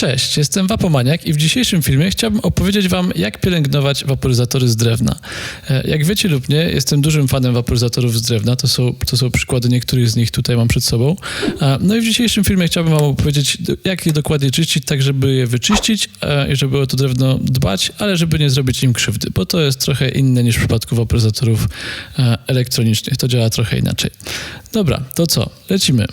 Cześć, jestem Wapomaniak i w dzisiejszym filmie chciałbym opowiedzieć Wam, jak pielęgnować waporyzatory z drewna. E, Jak wiecie lub nie, jestem dużym fanem waporyzatorów z drewna, to są, to są przykłady niektórych z nich tutaj mam przed sobą. E, No i w dzisiejszym filmie chciałbym Wam opowiedzieć, jak je dokładnie czyścić, tak żeby je wyczyścić e, i żeby o to drewno dbać, ale żeby nie zrobić im krzywdy, bo to jest trochę inne niż w przypadku waporyzatorów elektronicznych, to działa trochę inaczej. Dobra, to co? Lecimy.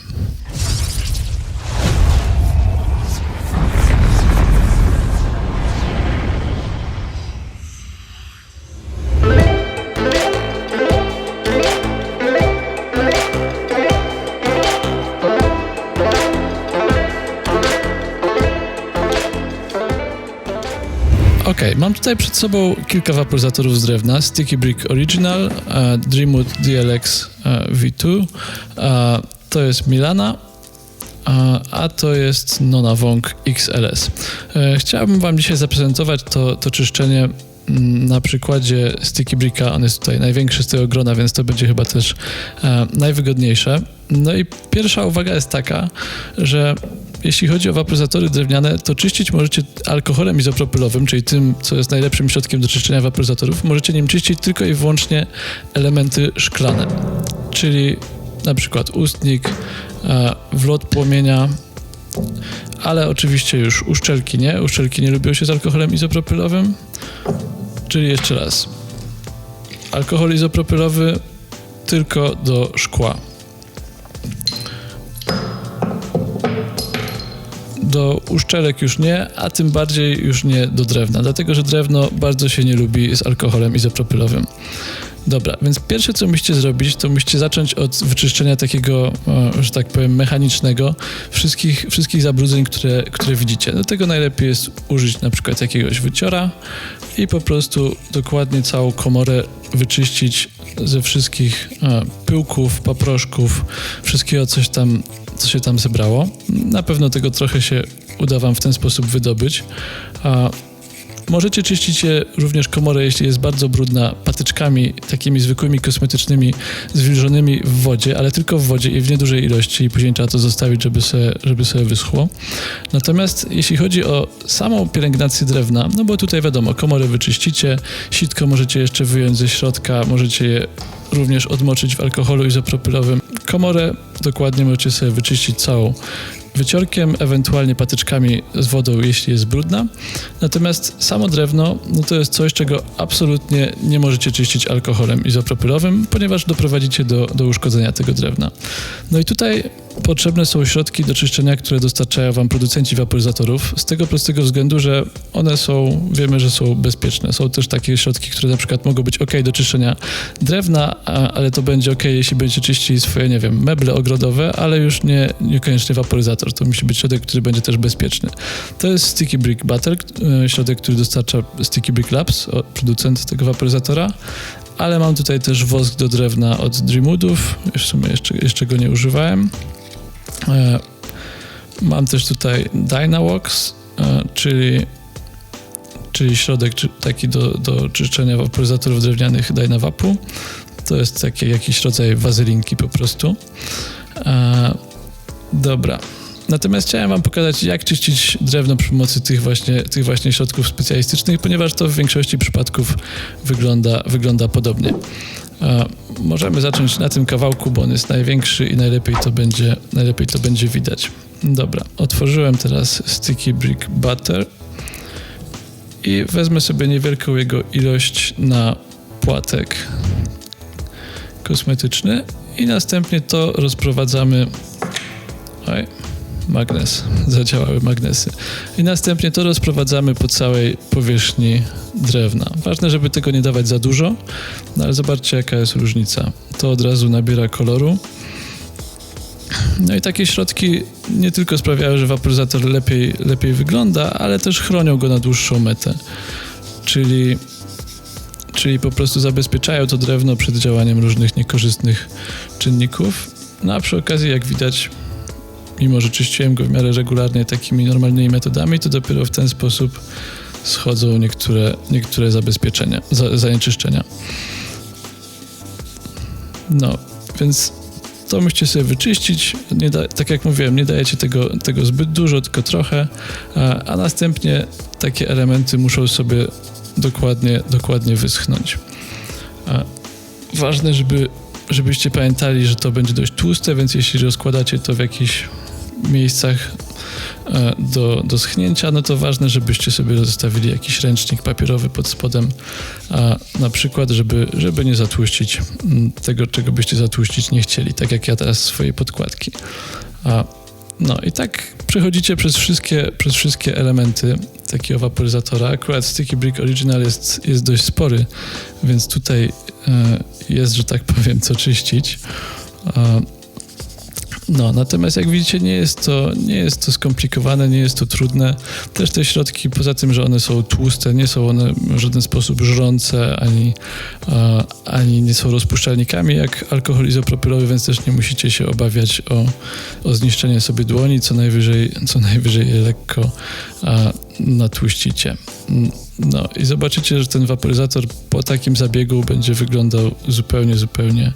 Ok, mam tutaj przed sobą kilka waporyzatorów z drewna. Sticky Brick Original, e, Dreamwood DLX e, V2, e, to jest Milana, a, to jest Nona Wong XLS. Chciałbym Wam dzisiaj zaprezentować to, to czyszczenie na przykładzie Sticky Bricka. On jest tutaj największy z tego grona, więc to będzie chyba też najwygodniejsze. No i pierwsza uwaga jest taka, że jeśli chodzi o waporyzatory drewniane, to czyścić możecie alkoholem izopropylowym, czyli tym, co jest najlepszym środkiem do czyszczenia waporyzatorów. Możecie nim czyścić tylko i wyłącznie elementy szklane, czyli na przykład ustnik, e, wlot płomienia, ale oczywiście już uszczelki nie. Uszczelki nie lubią się z alkoholem izopropylowym. Czyli jeszcze raz. Alkohol izopropylowy tylko do szkła. Do uszczelek już nie, a tym bardziej już nie do drewna, dlatego że drewno bardzo się nie lubi z alkoholem izopropylowym. Dobra, więc pierwsze co musicie zrobić, to musicie zacząć od wyczyszczenia takiego, że tak powiem, mechanicznego wszystkich, wszystkich zabrudzeń, które, które widzicie. Do tego najlepiej jest użyć na przykład jakiegoś wyciora i po prostu dokładnie całą komorę wyczyścić ze wszystkich e, pyłków, paproszków, wszystkiego coś tam, co się tam zebrało. Na pewno tego trochę się uda Wam w ten sposób wydobyć. Możecie czyścić je również komorę, jeśli jest bardzo brudna, patyczkami takimi zwykłymi kosmetycznymi, zwilżonymi w wodzie, ale tylko w wodzie i w niedużej ilości i później trzeba to zostawić, żeby sobie, żeby sobie wyschło. Natomiast jeśli chodzi o samą pielęgnację drewna, no bo tutaj wiadomo, komory wyczyścicie, sitko możecie jeszcze wyjąć ze środka, możecie je również odmoczyć w alkoholu izopropylowym. Komorę dokładnie możecie sobie wyczyścić całą wyciorkiem, ewentualnie patyczkami z wodą, jeśli jest brudna. Natomiast samo drewno, no to jest coś, czego absolutnie nie możecie czyścić alkoholem izopropylowym, ponieważ doprowadzicie do, do uszkodzenia tego drewna. No i tutaj potrzebne są środki do czyszczenia, które dostarczają Wam producenci waporyzatorów, z tego prostego względu, że one są, wiemy, że są bezpieczne. Są też takie środki, które na przykład mogą być ok do czyszczenia drewna, ale to będzie ok, jeśli będziecie czyścili swoje, nie wiem, meble ogrodowe, ale już nie, niekoniecznie waporyzator. To musi być środek, który będzie też bezpieczny. To jest Sticky Brick Butter, e, środek, który dostarcza Sticky Brick Labs, producent tego waporyzatora. Ale mam tutaj też wosk do drewna od Dreamwoodów. W sumie jeszcze, jeszcze go nie używałem. E, Mam też tutaj Dynawox, e, czyli, czyli środek taki do, do czyszczenia waporyzatorów drewnianych Dynavapu. To jest taki jakiś rodzaj wazelinki po prostu. E, Dobra. Natomiast chciałem Wam pokazać, jak czyścić drewno przy pomocy tych właśnie, tych właśnie środków specjalistycznych, ponieważ to w większości przypadków wygląda, wygląda podobnie. Możemy zacząć na tym kawałku, bo on jest największy i najlepiej to będzie, najlepiej to będzie widać. Dobra, otworzyłem teraz Sticky Brick Butter i wezmę sobie niewielką jego ilość na płatek kosmetyczny i następnie to rozprowadzamy. Oj, magnes, zadziałały magnesy. I następnie to rozprowadzamy po całej powierzchni drewna. Ważne, żeby tego nie dawać za dużo, no ale zobaczcie, jaka jest różnica. To od razu nabiera koloru. No i takie środki nie tylko sprawiają, że waporyzator lepiej, lepiej wygląda, ale też chronią go na dłuższą metę. Czyli, czyli po prostu zabezpieczają to drewno przed działaniem różnych niekorzystnych czynników. No a przy okazji, jak widać, mimo że czyściłem go w miarę regularnie takimi normalnymi metodami, to dopiero w ten sposób schodzą niektóre, niektóre zabezpieczenia, za, zanieczyszczenia. No, więc to musicie sobie wyczyścić. Da, tak jak mówiłem, nie dajecie tego, tego zbyt dużo, tylko trochę, a, a następnie takie elementy muszą sobie dokładnie, dokładnie wyschnąć. A ważne, żeby, żebyście pamiętali, że to będzie dość tłuste, więc jeśli rozkładacie to w jakichś miejscach e, do, do schnięcia, no to ważne, żebyście sobie zostawili jakiś ręcznik papierowy pod spodem, a na przykład, żeby, żeby nie zatłuścić tego, czego byście zatłuścić nie chcieli, tak jak ja teraz swojej podkładki. A, no i tak przechodzicie przez wszystkie, przez wszystkie elementy takiego waporyzatora. Akurat Sticky Brick Original jest, jest dość spory, więc tutaj e, jest, że tak powiem, co czyścić. No, natomiast jak widzicie, nie jest, to, nie jest to skomplikowane, nie jest to trudne. Też te środki, poza tym, że one są tłuste, nie są one w żaden sposób żrące, ani, e, ani nie są rozpuszczalnikami jak alkohol izopropylowy, więc też nie musicie się obawiać o, o zniszczenie sobie dłoni, co najwyżej, co najwyżej je lekko e, natłuścicie. No i zobaczycie, że ten waporyzator po takim zabiegu będzie wyglądał zupełnie, zupełnie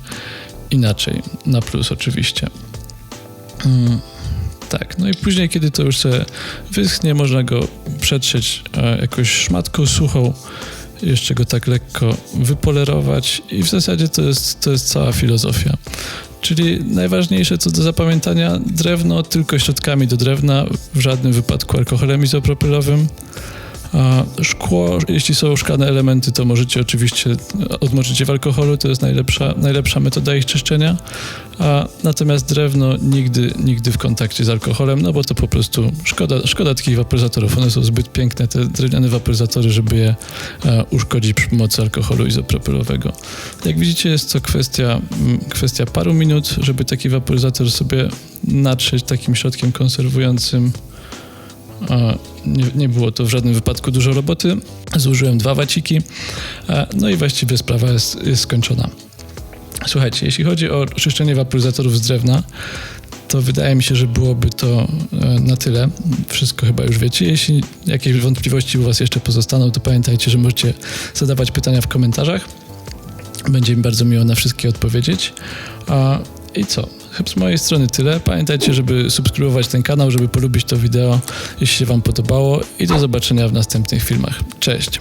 inaczej. Na plus oczywiście. Mm, tak, no i później, kiedy to już sobie wyschnie, można go przetrzeć e, jakoś szmatką suchą, jeszcze go tak lekko wypolerować i w zasadzie to jest, to jest cała filozofia. Czyli najważniejsze co do zapamiętania, drewno tylko środkami do drewna, w żadnym wypadku alkoholem izopropylowym. A szkło, jeśli są szklane elementy, to możecie oczywiście odmoczyć je w alkoholu, to jest najlepsza, najlepsza metoda ich czyszczenia. A natomiast drewno nigdy, nigdy w kontakcie z alkoholem, no bo to po prostu szkoda, szkoda takich waporyzatorów. One są zbyt piękne, te drewniane waporyzatory, żeby je e, uszkodzić przy pomocy alkoholu izopropylowego. Jak widzicie, jest to kwestia, kwestia paru minut, żeby taki waporyzator sobie natrzeć takim środkiem konserwującym nie, nie, było to w żadnym wypadku dużo roboty. Zużyłem dwa waciki. No i właściwie sprawa jest, jest skończona. Słuchajcie, jeśli chodzi o czyszczenie waporyzatorów z drewna, to wydaje mi się, że byłoby to e, na tyle. Wszystko chyba już wiecie. Jeśli jakieś wątpliwości u Was jeszcze pozostaną, to pamiętajcie, że możecie zadawać pytania w komentarzach. Będzie mi bardzo miło na wszystkie odpowiedzieć. I co? Z mojej strony tyle. Pamiętajcie, żeby subskrybować ten kanał, żeby polubić to wideo, jeśli się Wam podobało i do zobaczenia w następnych filmach. Cześć!